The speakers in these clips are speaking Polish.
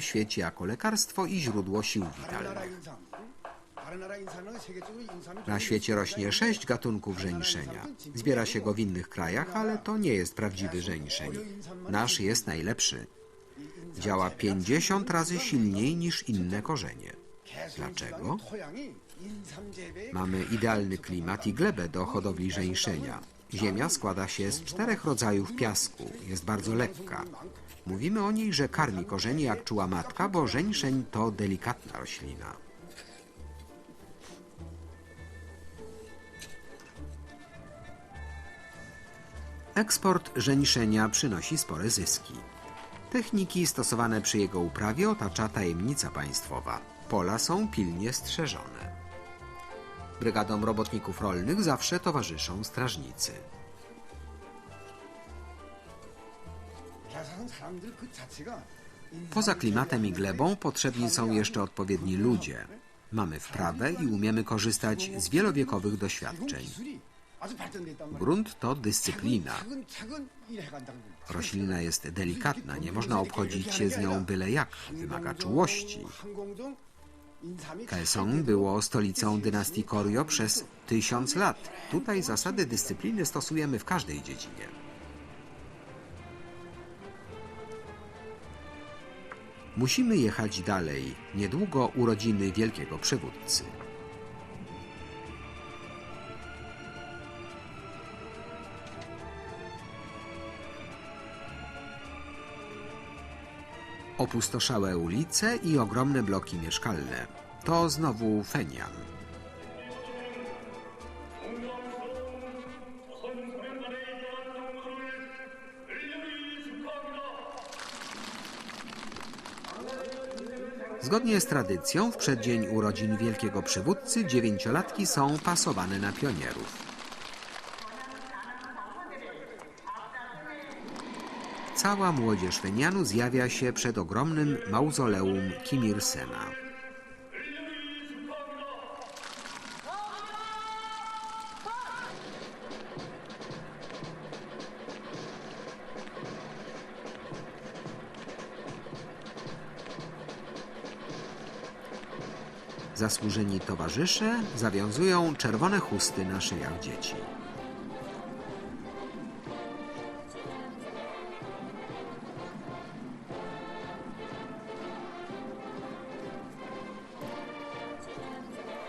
świecie jako lekarstwo i źródło sił witalnych. Na świecie rośnie sześć gatunków żeńszenia. Zbiera się go w innych krajach, ale to nie jest prawdziwy żeńszeń. Nasz jest najlepszy. Działa 50 razy silniej niż inne korzenie. Dlaczego? Mamy idealny klimat i glebę do hodowli żeńszenia. Ziemia składa się z czterech rodzajów piasku. Jest bardzo lekka. Mówimy o niej, że karmi korzenie jak czuła matka, bo żeńszeń to delikatna roślina. Eksport żeńszenia przynosi spore zyski. Techniki stosowane przy jego uprawie otacza tajemnica państwowa. Pola są pilnie strzeżone. Brygadom robotników rolnych zawsze towarzyszą strażnicy. Poza klimatem i glebą potrzebni są jeszcze odpowiedni ludzie. Mamy wprawę i umiemy korzystać z wielowiekowych doświadczeń. Grunt to dyscyplina. Roślina jest delikatna, nie można obchodzić się z nią byle jak, wymaga czułości. Kaesong było stolicą dynastii Koryo przez tysiąc lat. Tutaj zasady dyscypliny stosujemy w każdej dziedzinie. Musimy jechać dalej. Niedługo urodziny wielkiego przywódcy. Opustoszałe ulice i ogromne bloki mieszkalne. To znowu Fenian. Zgodnie z tradycją, w przeddzień urodzin wielkiego przywódcy dziewięciolatki są pasowane na pionierów. Cała młodzież Fenianu zjawia się przed ogromnym mauzoleum Kim Il-sena. Zasłużeni towarzysze zawiązują czerwone chusty na szyjach dzieci.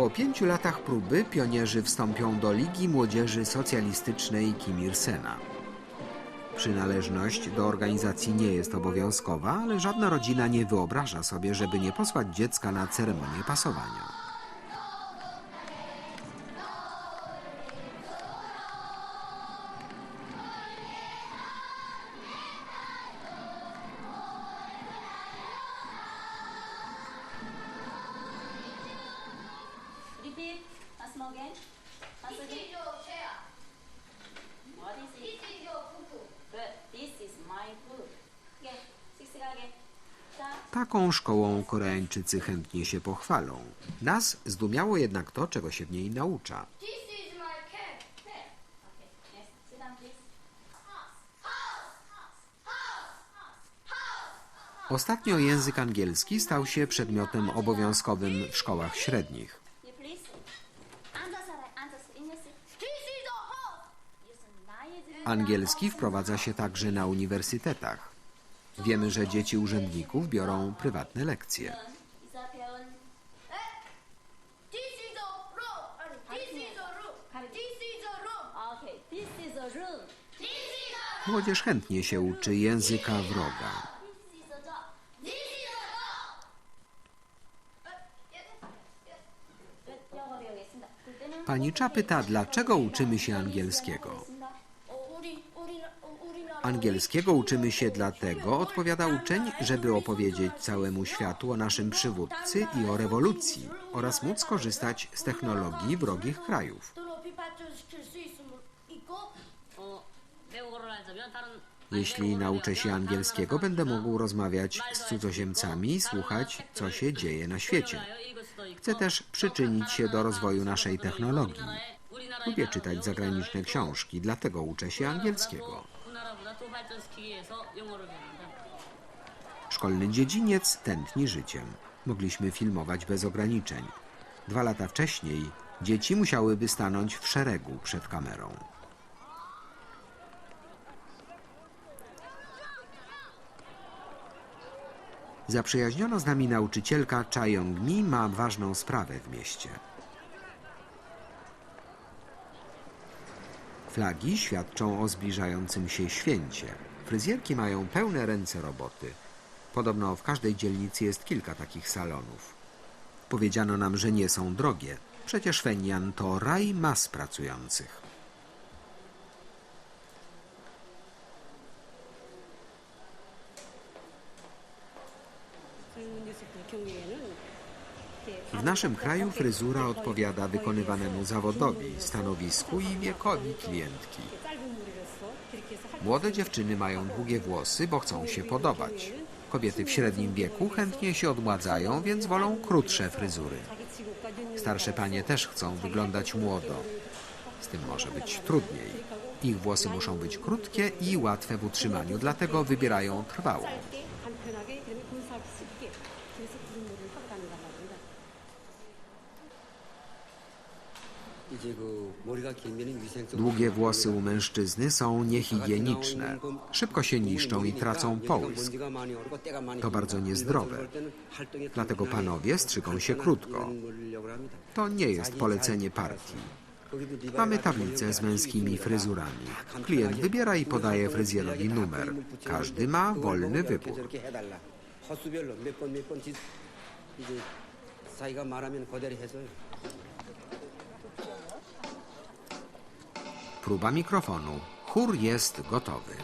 Po pięciu latach próby pionierzy wstąpią do Ligi Młodzieży Socjalistycznej Kim Il-sena. Przynależność do organizacji nie jest obowiązkowa, ale żadna rodzina nie wyobraża sobie, żeby nie posłać dziecka na ceremonię pasowania. again? Again? What is it? This is your poo This is my poo. Taką szkołą Koreańczycy chętnie się pochwalą. Nas zdumiało jednak to, czego się w niej naucza. Ostatnio język angielski stał się przedmiotem obowiązkowym w szkołach średnich. Angielski wprowadza się także na uniwersytetach. Wiemy, że dzieci urzędników biorą prywatne lekcje. Młodzież chętnie się uczy języka wroga. Pani Cza pyta, dlaczego uczymy się angielskiego. Angielskiego uczymy się dlatego, odpowiada uczeń, żeby opowiedzieć całemu światu o naszym przywódcy i o rewolucji oraz móc korzystać z technologii wrogich krajów. Jeśli nauczę się angielskiego, będę mógł rozmawiać z cudzoziemcami i słuchać, co się dzieje na świecie. Chcę też przyczynić się do rozwoju naszej technologii. Lubię czytać zagraniczne książki, dlatego uczę się angielskiego. 우리나라보다 더 발전시키기 위해서 영어를 배운다. szkolny dziedziniec tętni życiem. Mogliśmy filmować bez ograniczeń. Dwa lata wcześniej dzieci musiałyby stanąć w szeregu przed kamerą. Zaprzyjaźniona z nami nauczycielka Cha Yong-mi ma ważną sprawę w mieście. Flagi świadczą o zbliżającym się święcie. Fryzjerki mają pełne ręce roboty. Podobno w każdej dzielnicy jest kilka takich salonów. Powiedziano nam, że nie są drogie. Przecież Fenian to raj mas pracujących. W naszym kraju fryzura odpowiada wykonywanemu zawodowi, stanowisku i wiekowi klientki. Młode dziewczyny mają długie włosy, bo chcą się podobać. Kobiety w średnim wieku chętnie się odmładzają, więc wolą krótsze fryzury. Starsze panie też chcą wyglądać młodo. Z tym może być trudniej. Ich włosy muszą być krótkie i łatwe w utrzymaniu, dlatego wybierają trwałą. Długie włosy u mężczyzny są niehigieniczne. Szybko się niszczą i tracą połysk. To bardzo niezdrowe. Dlatego panowie strzygą się krótko. To nie jest polecenie partii. Mamy tablicę z męskimi fryzurami. Klient wybiera i podaje fryzjerowi numer. Każdy ma wolny wybór. 헛수별로 몇 번 몇 번 이제 사이가 말하면 그대로 해줘요. Próba mikrofonu. Chór jest gotowy.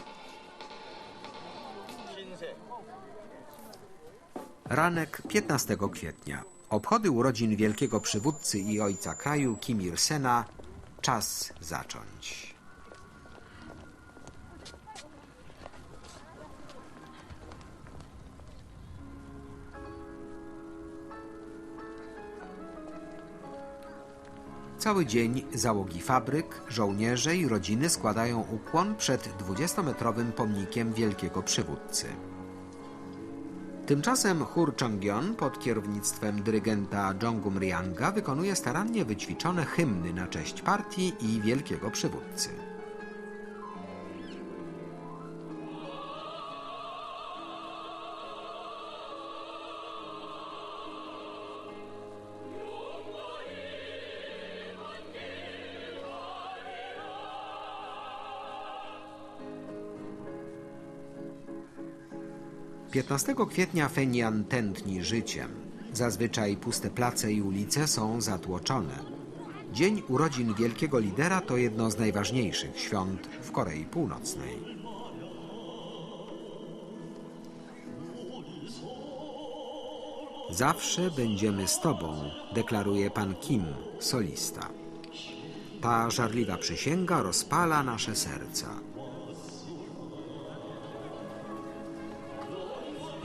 Ranek 15 kwietnia. Obchody urodzin wielkiego przywódcy i ojca kraju Kim Il-sena. Czas zacząć. Cały dzień załogi fabryk, żołnierze i rodziny składają ukłon przed 20-metrowym pomnikiem wielkiego przywódcy. Tymczasem chór Chongyeon pod kierownictwem dyrygenta Jongum Ryanga wykonuje starannie wyćwiczone hymny na cześć partii i wielkiego przywódcy. Piętnastego kwietnia Fenian tętni życiem. Zazwyczaj puste place i ulice są zatłoczone. Dzień urodzin wielkiego lidera to jedno z najważniejszych świąt w Korei Północnej. Zawsze będziemy z Tobą, deklaruje pan Kim, solista. Ta żarliwa przysięga rozpala nasze serca.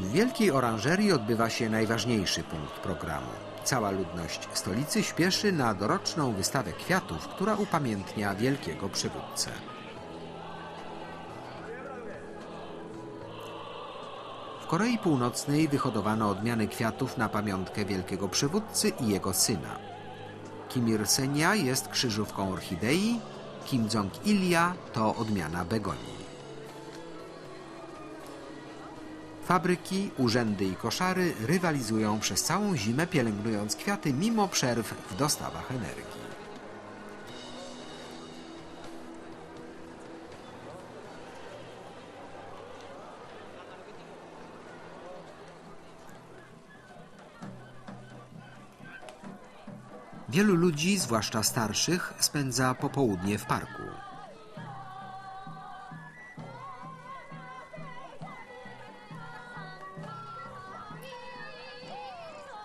W wielkiej oranżerii odbywa się najważniejszy punkt programu. Cała ludność stolicy śpieszy na doroczną wystawę kwiatów, która upamiętnia wielkiego przywódcę. W Korei Północnej wyhodowano odmiany kwiatów na pamiątkę wielkiego przywódcy i jego syna. Kim Il-senia jest krzyżówką orchidei, Kim Jong-ilia to odmiana begonii. Fabryki, urzędy i koszary rywalizują przez całą zimę, pielęgnując kwiaty mimo przerw w dostawach energii. Wielu ludzi, zwłaszcza starszych, spędza popołudnie w parku.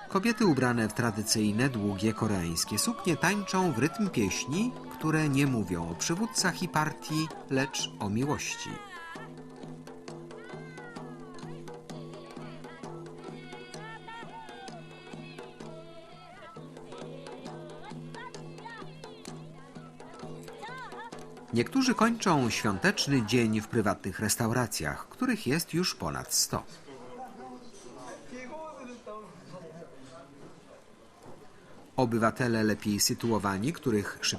Kobiety ubrane w tradycyjne, długie koreańskie suknie tańczą w rytm pieśni, które nie mówią o przywódcach i partii, lecz o miłości. Niektórzy kończą świąteczny dzień w prywatnych restauracjach, których jest już ponad 100. Obywatele lepiej sytuowani, których szybko